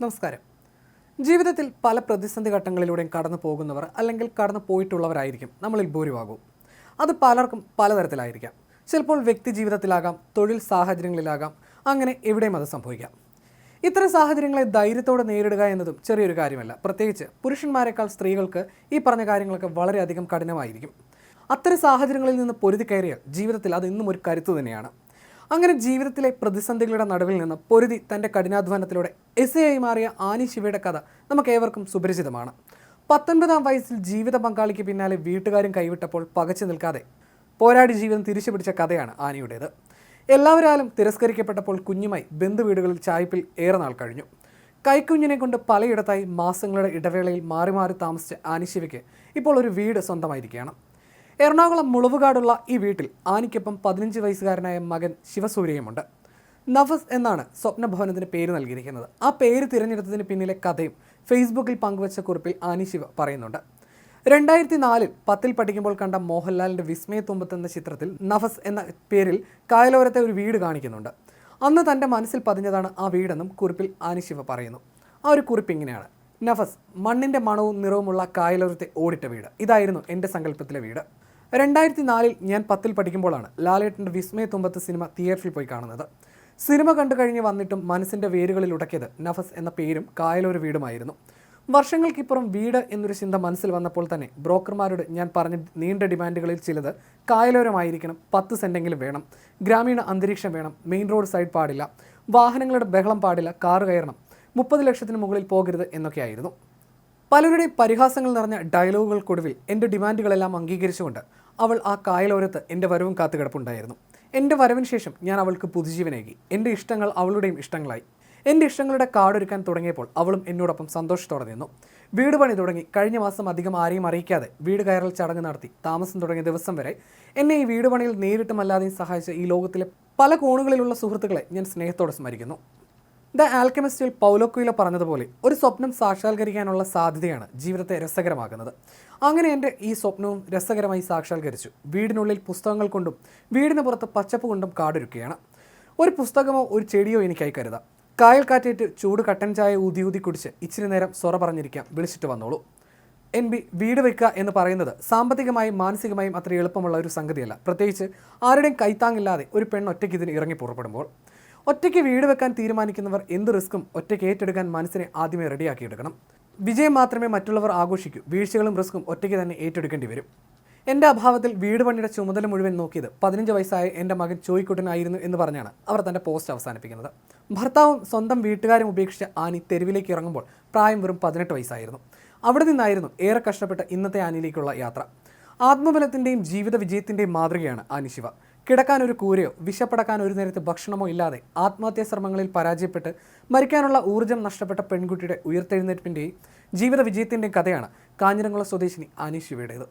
നമസ്കാരം. ജീവിതത്തിൽ പല പ്രതിസന്ധി ഘട്ടങ്ങളിലൂടെയും കടന്നു പോകുന്നവർ അല്ലെങ്കിൽ കടന്നു പോയിട്ടുള്ളവരായിരിക്കും നമ്മളിൽ ഭൂരിഭാഗവും. അത് പലർക്കും പലതരത്തിലായിരിക്കാം. ചിലപ്പോൾ വ്യക്തി ജീവിതത്തിലാകാം തൊഴിൽ സാഹചര്യങ്ങളിലാകാം അങ്ങനെ എവിടെയും അത് സംഭവിക്കാം. ഇത്തരം സാഹചര്യങ്ങളെ ധൈര്യത്തോടെ നേരിടുക എന്നതും ചെറിയൊരു കാര്യമല്ല. പ്രത്യേകിച്ച് പുരുഷന്മാരെക്കാൾ സ്ത്രീകൾക്ക് ഈ പറഞ്ഞ കാര്യങ്ങളൊക്കെ വളരെയധികം കഠിനമായിരിക്കും. അത്തരം സാഹചര്യങ്ങളിൽ നിന്ന് പൊരുതി കയറിയാൽ ജീവിതത്തിൽ അത് ഇന്നും ഒരു കരുത്ത് തന്നെയാണ്. അങ്ങനെ ജീവിതത്തിലെ പ്രതിസന്ധികളുടെ നടുവിൽ നിന്ന് പൊരുതി തന്റെ കഠിനാധ്വാനത്തിലൂടെ എസ് ആയി മാറിയ ആനി ശിവയുടെ കഥ നമുക്ക് ഏവർക്കും സുപരിചിതമാണ്. പത്തൊൻപതാം വയസ്സിൽ ജീവിത പങ്കാളിക്ക് പിന്നാലെ വീട്ടുകാരും കൈവിട്ടപ്പോൾ പകച്ചു നിൽക്കാതെ പോരാടി ജീവിതം തിരിച്ചു പിടിച്ച കഥയാണ് ആനിയുടേത്. എല്ലാവരാലും തിരസ്കരിക്കപ്പെട്ടപ്പോൾ കുഞ്ഞുമായി ബന്ധുവീടുകളിൽ ചായ്പിൽ ഏറെ നാൾ കഴിഞ്ഞു. കൈക്കുഞ്ഞിനെ കൊണ്ട് പലയിടത്തായി മാസങ്ങളുടെ ഇടവേളയിൽ മാറി മാറി താമസിച്ച ആനിശിവയ്ക്ക് ഇപ്പോൾ ഒരു വീട് സ്വന്തമായിരിക്കുകയാണ്. എറണാകുളം മുളവുകാടുള്ള ഈ വീട്ടിൽ ആനിക്കൊപ്പം പതിനഞ്ച് വയസ്സുകാരനായ മകൻ ശിവസൂര്യയുമുണ്ട്. നഫസ് എന്നാണ് സ്വപ്നഭവനത്തിന് പേര് നൽകിയിരിക്കുന്നത്. ആ പേര് തിരഞ്ഞെടുത്തതിന് പിന്നിലെ കഥയും ഫേസ്ബുക്കിൽ പങ്കുവച്ച കുറിപ്പിൽ ആനി ശിവ പറയുന്നുണ്ട്. രണ്ടായിരത്തി നാലിൽ പത്തിൽ പഠിക്കുമ്പോൾ കണ്ട മോഹൻലാലിന്റെ വിസ്മയത്തുമ്പത്ത് എന്ന ചിത്രത്തിൽ നഫസ് എന്ന പേരിൽ കായലോരത്തെ ഒരു വീട് കാണിക്കുന്നുണ്ട്. അന്ന് തന്റെ മനസ്സിൽ പതിഞ്ഞതാണ് ആ വീടെന്നും കുറിപ്പിൽ ആനി ശിവ പറയുന്നു. ആ ഒരു കുറിപ്പ് ഇങ്ങനെയാണ്. നഫസ് മണ്ണിന്റെ മണവും നിറവുമുള്ള കായലോരത്തെ ഓടിട്ട വീട്. ഇതായിരുന്നു എന്റെ സങ്കല്പത്തിലെ വീട്. രണ്ടായിരത്തി നാലിൽ ഞാൻ പത്തിൽ പഠിക്കുമ്പോഴാണ് ലാലേട്ടന്റെ വിസ്മയ തുമ്പത്ത് സിനിമ തിയേറ്ററിൽ പോയി കാണുന്നത്. സിനിമ കണ്ടു കഴിഞ്ഞ് വന്നിട്ടും മനസ്സിന്റെ വേരുകളിൽ ഉടക്കിയത് നഫസ് എന്ന പേരും കായലൊരു വീടുമായിരുന്നു. വർഷങ്ങൾക്കിപ്പുറം വീട് എന്നൊരു ചിന്ത മനസ്സിൽ വന്നപ്പോൾ തന്നെ ബ്രോക്കർമാരോട് ഞാൻ പറഞ്ഞ നീണ്ട ഡിമാൻഡുകളിൽ ചിലത് കായലോരമായിരിക്കണം പത്ത് സെന്റെങ്കിലും വേണം ഗ്രാമീണ അന്തരീക്ഷം വേണം മെയിൻ റോഡ് സൈഡ് പാടില്ല വാഹനങ്ങളുടെ ബഹളം പാടില്ല കാറ് കയറണം മുപ്പത് ലക്ഷത്തിന് മുകളിൽ പോകരുത് എന്നൊക്കെയായിരുന്നു. പലരുടെയും പരിഹാസങ്ങൾ നിറഞ്ഞ ഡയലോഗുകൾക്കൊടുവിൽ എന്റെ ഡിമാൻഡുകളെല്ലാം അംഗീകരിച്ചുകൊണ്ട് അവൾ ആ കായലോരത്ത് എന്റെ വരവും കാത്തു കിടപ്പുണ്ടായിരുന്നു എന്റെ വരവിന് ശേഷം ഞാൻ അവൾക്ക് പുതുജീവനേകി. എന്റെ ഇഷ്ടങ്ങൾ അവളുടെയും ഇഷ്ടങ്ങളായി. എന്റെ ഇഷ്ടങ്ങളുടെ കാടൊരുക്കാൻ തുടങ്ങിയപ്പോൾ അവളും എന്നോടൊപ്പം സന്തോഷത്തോടെ നിന്നു. വീട് പണി തുടങ്ങി. കഴിഞ്ഞ മാസം അധികം ആരെയും അറിയിക്കാതെ വീട് കയറൽ ചടങ്ങ് നടത്തി. താമസം തുടങ്ങിയ ദിവസം വരെ എന്നെ ഈ വീട് പണിയിൽ നേരിട്ടുമല്ലാതെയും സഹായിച്ച ഈ ലോകത്തിലെ പല കോണുകളിലുള്ള സുഹൃത്തുക്കളെ ഞാൻ സ്നേഹത്തോടെ സ്മരിക്കുന്നു. ദ ആൽക്കമിസ്റ്റിൽ പൗലോ പറഞ്ഞതുപോലെ ഒരു സ്വപ്നം സാക്ഷാത്കരിക്കാനുള്ള സാധ്യതയാണ് ജീവിതത്തെ രസകരമാക്കുന്നത്. അങ്ങനെ എന്റെ ഈ സ്വപ്നവും രസകരമായി സാക്ഷാത്കരിച്ചു. വീടിനുള്ളിൽ പുസ്തകങ്ങൾ കൊണ്ടും വീടിന് പുറത്ത് പച്ചപ്പ് കൊണ്ടും കാടൊരുക്കുകയാണ്. ഒരു പുസ്തകമോ ഒരു ചെടിയോ എനിക്കായി കരുതാം. കായൽ കാറ്റേറ്റ് ചൂട് കട്ടൻ ചായ ഊതി ഊതി കുടിച്ച് ഇച്ചിരി നേരം സൊറ പറഞ്ഞിരിക്കാം വിളിച്ചിട്ട് വന്നോളൂ. എൻ ബി വീട് വെക്കുക എന്ന് പറയുന്നത് സാമ്പത്തികമായും മാനസികമായും അത്ര എളുപ്പമുള്ള ഒരു സംഗതിയല്ല. പ്രത്യേകിച്ച് ആരുടെയും കൈത്താങ്ങില്ലാതെ ഒരു പെണ്ണ് ഒറ്റയ്ക്ക് ഇതിന് ഇറങ്ങി പുറപ്പെടുമ്പോൾ. ഒറ്റയ്ക്ക് വീട് വെക്കാൻ തീരുമാനിക്കുന്നവർ എന്ത് റിസ്ക്കും? ഒറ്റയ്ക്ക് ഏറ്റെടുക്കാൻ മനസ്സിനെ ആദ്യമേ റെഡിയാക്കിയെടുക്കണം വിജയം മാത്രമേ മറ്റുള്ളവർ ആഘോഷിക്കൂ. വീഴ്ചകളും റിസ്ക്കും ഒറ്റയ്ക്ക് തന്നെ ഏറ്റെടുക്കേണ്ടി വരും. എന്റെ അഭാവത്തിൽ വീട് പണിയുടെ ചുമതല മുഴുവൻ നോക്കിയത് പതിനഞ്ച് വയസ്സായ എന്റെ മകൻ ചോയ്ക്കുട്ടനായിരുന്നു എന്ന് പറഞ്ഞാണ് അവർ തന്റെ പോസ്റ്റ് അവസാനിപ്പിക്കുന്നത്. ഭർത്താവും സ്വന്തം വീട്ടുകാരും ഉപേക്ഷിച്ച് ആനി തെരുവിലേക്ക് ഇറങ്ങുമ്പോൾ പ്രായം വെറും പതിനെട്ട് വയസ്സായിരുന്നു. അവിടെ നിന്നായിരുന്നു ഏറെ കഷ്ടപ്പെട്ട ഇന്നത്തെ ആനിയിലേക്കുള്ള യാത്ര. ആത്മബലത്തിന്റെയും ജീവിത വിജയത്തിന്റെയും മാതൃകയാണ് ആനി ശിവ. കിടക്കാൻ ഒരു കൂരയോ വിശപ്പടക്കാൻ ഒരു നേരത്തെ ഭക്ഷണമോ ഇല്ലാതെ ആത്മഹത്യാ ശ്രമങ്ങളിൽ പരാജയപ്പെട്ട് മരിക്കാനുള്ള ഊർജം നഷ്ടപ്പെട്ട പെൺകുട്ടിയുടെ ഉയർത്തെഴുന്നേൽപ്പിന്റെയും ജീവിത വിജയത്തിന്റെയും കഥയാണ് കാഞ്ഞിരംകുളം സ്വദേശിനി അനീഷ് ശിവയുടേത്